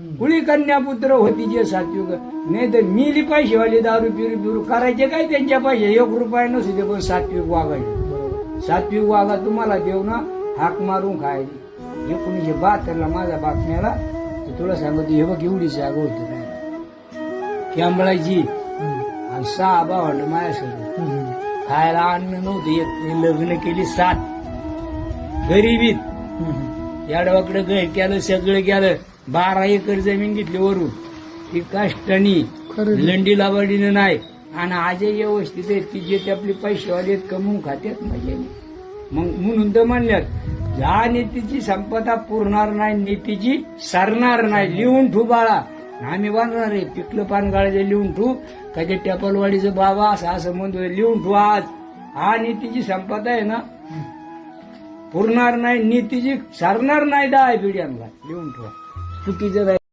कुळी कन्या पुत्र होती जे सात्विक? नाही तर मिली पैसेवाली दारू पिरू पिरू करायचे काय त्यांच्या पैसे? एक रुपया नसू दे पण सात्विक वागायचे सात्विक वागा तुम्हाला देऊ ना हाक मारून खायची एकोणीशे बहात्तरला माझा बातम्याला तर तुला सांगतो हे बघ एवढी जागा होती कॅंबळाची आणि सहा भावंड माझ्यासोबत. खायला अन्न नव्हतं एक लग्न केली सात. गरिबीत. याडवाकडे गै केलं सगळं केलं. बारा एकर जमीन घेतली वरून. ती कष्टानी लंडी लावडीनं नाही. आणि आजही व्यवस्थित आहे ती जे ते आपले पैसेवाले आहेत, कमवून खात्यात मजेने मग म्हणून तर म्हणल्यात या नीतीची संपदा पुरणार नाही नीतीची सरणार नाही. लिहून ठू बाळा. आम्ही बांधणार आहे. पिकलं पान गाळायचं लिहून ठू का ते टेपलवाडीचं बाबा असं असं म्हणतोय लिहून ठू आज. हा नीतीची संपदा आहे ना. पुरणार नाही नीतीची सरणार नाही दहा पिढ्यांना. लिहून ठेवा. चुकीचं